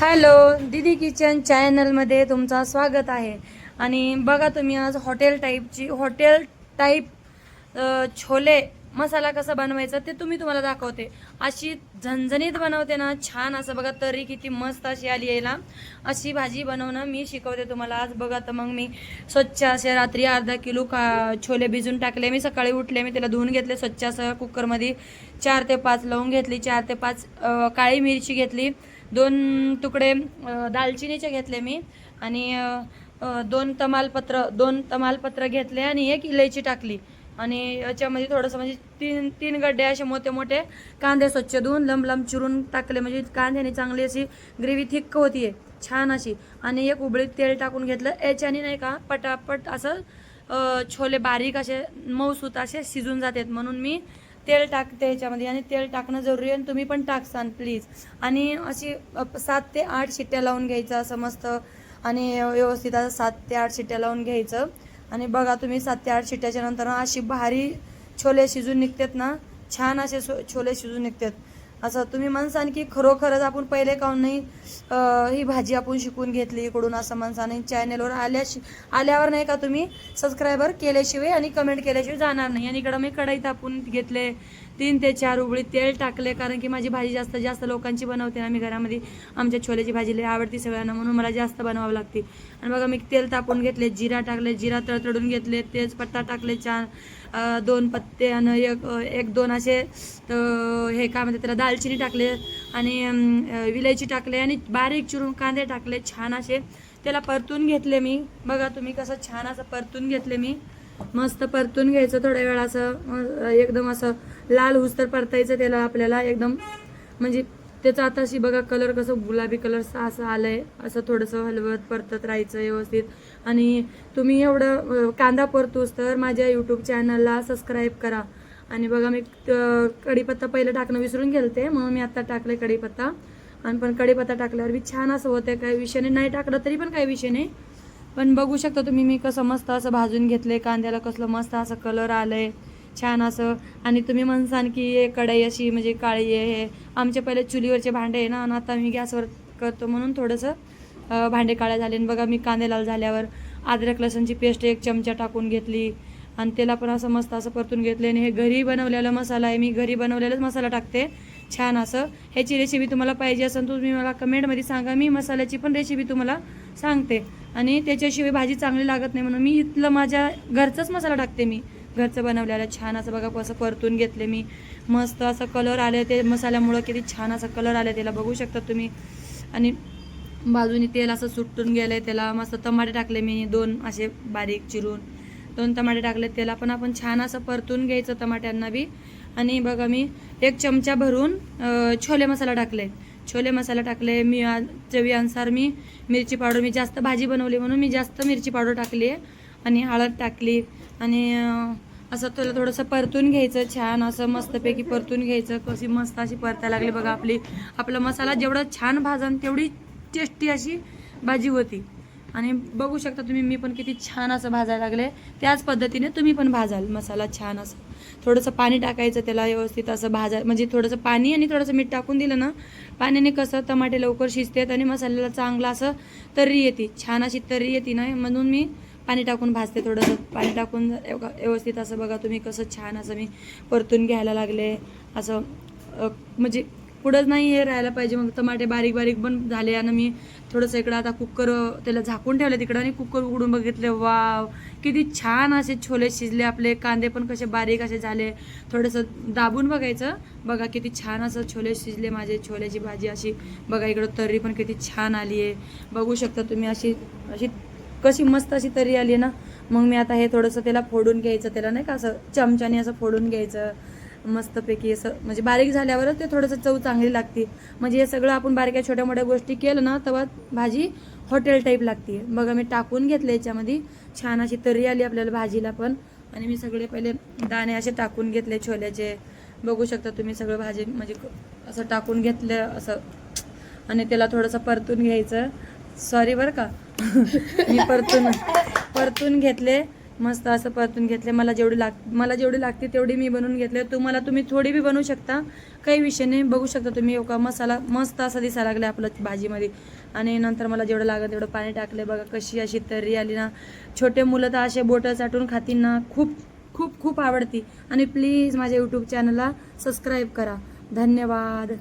Hello दीदी kitchen चॅनलमध्ये तुमचं स्वागत आहे. आणि बघा तुम्ही आज हॉटेल टाईपची हॉटेल टाईप छोले मसाला कसा बनवायचा ते तुम्ही तुम्हाला दाखवते. अशी झणझणीत बनवते ना छान असं बघा तरी किती मस्त अशी आली यायला अशी भाजी बनवणं मी शिकवते तुम्हाला. आज बघा तर मग मी स्वच्छ असे रात्री अर्धा किलो का छोले भिजून टाकले. मी सकाळी उठले मी त्याला धुवून घेतले स्वच्छ असं कुकरमध्ये चार ते पाच लवंग घेतली चार ते पाच काळी मिरची घेतली दोन तुकडे दालचिनीचे घेतले मी आणि दोन तमालपत्र दोन तमालपत्र घेतले आणि एक इलायची टाकली. आणि याच्यामध्ये थोडंसं म्हणजे तीन तीन गड्डे असे मोठे मोठे. कांदे स्वच्छ धुवून लंब लंब चिरून टाकले. म्हणजे कांद्याने चांगली अशी ग्रेव्ही थिक्क होतीये. छान अशी. आणि एक उबळीत तेल टाकून घेतलं. याच्याने नाही का पटापट असं छोले बारीक असे मऊसूत असे शिजून जातात. म्हणून मी तेल टाकते याच्यामध्ये. आणि तेल टाकणं जरुरी आहे आणि तुम्ही पण टाकसान प्लीज. आणि अशी सात ते आठ शिट्ट्या लावून घ्यायचं असं मस्त. आणि व्यवस्थित असं सात ते आठ शिट्ट्या लावून घ्यायचं. आणि बघा तुम्ही सात ते आठ शिट्ट्याच्या नंतर अशी भारी छोले शिजून निघतात ना छान असे सो- छोले शिजून निघतात. असं तुम्ही म्हणसान की खरोखरच आपण पहिले काहून नाही ही भाजी आपण शिकून घेतली इकडून असं म्हणसान. चॅनेलवर आल्याशी आल्या आल्यावर नाही का तुम्ही सबस्क्रायबर केल्याशिवाय आणि कमेंट केल्याशिवाय जाणार नाही. आणि इकडं मी कढईत आपण घेतले तीन ते चार उबळी तेल टाकले कारण की माझी भाजी जास्त जास्त लोकांची बनवते ना. मी घरामध्ये आमच्या छोल्याची भाजी लय आवडती सगळ्यांना म्हणून मला जास्त बनवावं लागते. आणि बघा मी तेल तापून घेतले जिरा टाकले जिरा तडतडून घेतले तेजपत्ता टाकले छान दोन पत्ते आणि एक एक दोन असे हे काय म्हणते त्याला दालचिनी टाकले आणि विलायची टाकले आणि बारीक चिरून कांदे टाकले छान असे. त्याला परतून घेतले मी. बघा तुम्ही कसं छान असं परतून घेतले मी. मस्त परतून घ्यायचं थोड्या वेळा असं एकदम असं लाल हुस्तर परतायचं त्याला आपल्याला एकदम. म्हणजे त्याचा आता अशी बघा कलर कसं गुलाबी कलर असं आलंय. असं थोडंसं हलवत परतत राहायचं व्यवस्थित. आणि तुम्ही एवढं कांदा परतूस तर माझ्या यूट्यूब चॅनलला सबस्क्राईब करा. आणि बघा मी कढीपत्ता पहिलं टाकणं विसरून गेलते म्हणून मी आत्ता टाकले कढीपत्ता. आणि पण कढीपत्ता टाकल्यावर बी छान असं होतं काही विषय नाही. नाही टाकलं तरी पण काही विषय नाही. पण बघू शकता तुम्ही मी कसं मस्त असं भाजून घेतले कांद्याला कसलं मस्त असं कलर आलंय छान असं. आणि तुम्ही म्हणसान की हे कढई अशी म्हणजे काळी आहे हे आमचे पहिले चुलीवरचे भांडे आहे ना आणि आता मी गॅसवर करतो म्हणून थोडंसं भांडे काळ्या झाले. आणि बघा मी कांदे लाल झाल्यावर अद्रक लसणची पेस्ट एक चमचा टाकून घेतली. आणि त्याला पण असं मस्त असं परतून घेतले आणि हे घरी बनवलेला मसाला आहे. मी घरी बनवलेलाच मसाला टाकते. छान असं. ह्याची रेसिपी तुम्हाला पाहिजे असेल तुम्ही मला कमेंटमध्ये सांगा. मी मसाल्याची पण रेसिपी तुम्हाला सांगते. आणि त्याच्याशिवाय भाजी चांगली लागत नाही म्हणून मी इथलं माझ्या घरचाच मसाला टाकते मी. घरचं बनवलेलं छान असं बघा कसं परतून घेतले मी. मस्त असं कलर आले ते मसाल्यामुळं किती छान असं कलर आले त्याला. बघू शकता तुम्ही. आणि बाजूनी तेल असं सुटून गेलं त्याला. मस्त टमाटे टाकले मी दोन असे बारीक चिरून. दोन टमाटे टाकले त्याला पण आपण छान असं परतून घ्यायचं टमाट्यांना बी. आणि बघा मी एक चमचा भरून छोले मसाला टाकले. छोले मसाला टाकले मी आ- चवीनुसार मी मिरची पावडर मी जास्त भाजी बनवली म्हणून मी जास्त मिरची पावडर टाकली आहे आणि हळद टाकली. आणि असं तुला थोडंसं परतून घ्यायचं छान असं मस्तपैकी परतून घ्यायचं. कशी मस्त अशी परतायला लागली बघा आपली. आपला मसाला जेवढा छान भाजन तेवढी टेस्टी अशी भाजी होती. आणि बघू शकता तुम्ही मी पण किती छान असं भाजायला लागले. त्याच पद्धतीने तुम्ही पण भाजाल मसाला छान असं. थोडंसं पाणी टाकायचं त्याला व्यवस्थित असं भाजा म्हणजे थोडंसं पाणी आणि थोडंसं मीठ टाकून दिलं ना पाण्याने कसं टमाटे लवकर शिजतात आणि मसाल्याला चांगलं असं तर्री येते छान अशी तर्री येते ना म्हणून मी पाणी टाकून भाजते थोडंसं. पाणी टाकून व्यवस्थित असं बघा तुम्ही कसं छान असं मी परतून घ्यायला लागले. असं म्हणजे पुढंच नाही हे राहायला पाहिजे मग टमाटे बारीक बारीक पण झाले आणि मी थोडंसं इकडं आता कुकर त्याला झाकून ठेवलं तिकडं आणि कुकर उघडून बघितलं वाव किती छान असे छोले शिजले आपले कांदे पण कसे बारीक असे झाले. थोडंसं दाबून बघायचं. बघा किती छान असं छोले शिजले माझे छोल्याची भाजी अशी. बघा इकडं तर्री पण किती छान आली आहे बघू शकता तुम्ही अशी अशी कशी मस्त अशी तर्री आली आहे ना. मग मी आता हे थोडंसं त्याला फोडून घ्यायचं त्याला नाही का असं चमच्याने असं फोडून घ्यायचं. मस्तपैकी असं म्हणजे बारीक झाल्यावरच ते थोडंसं चव चांगली लागते. म्हणजे हे सगळं आपण बारक्या छोट्या मोठ्या गोष्टी केलं ना तेव्हा भाजी हॉटेल टाईप लागते. बघा मी टाकून घेतलं याच्यामध्ये. छान अशी तरी आली आपल्याला भाजीला पण. आणि मी सगळे पहिले दाणे असे टाकून घेतले छोल्याचे. बघू शकता तुम्ही सगळं भाजी म्हणजे असं टाकून घेतलं असं. आणि त्याला थोडंसं परतून घ्यायचं. सॉरी बरं का. मी परतून परतून घेतले. मस्त असं परतून घेतले. मला जेवढी लाग मला जेवढी लागते तेवढी मी बनवून घेतले. तुम्हाला तुम्ही थोडी बी बनवू शकता. काही विषय नाही. बघू शकता तुम्ही हो का मसाला मस्त असा दिसायला लागला आपलं भाजीमध्ये. आणि नंतर मला जेवढं लागत तेवढं पाणी टाकले बघा कशी अशी तर्री आली ना. छोटे मुलं तर असे बोटं चाटून खातील ना. खूप खूप खूप आवडती. आणि प्लीज माझ्या यूट्यूब चॅनलला सबस्क्राईब करा. धन्यवाद.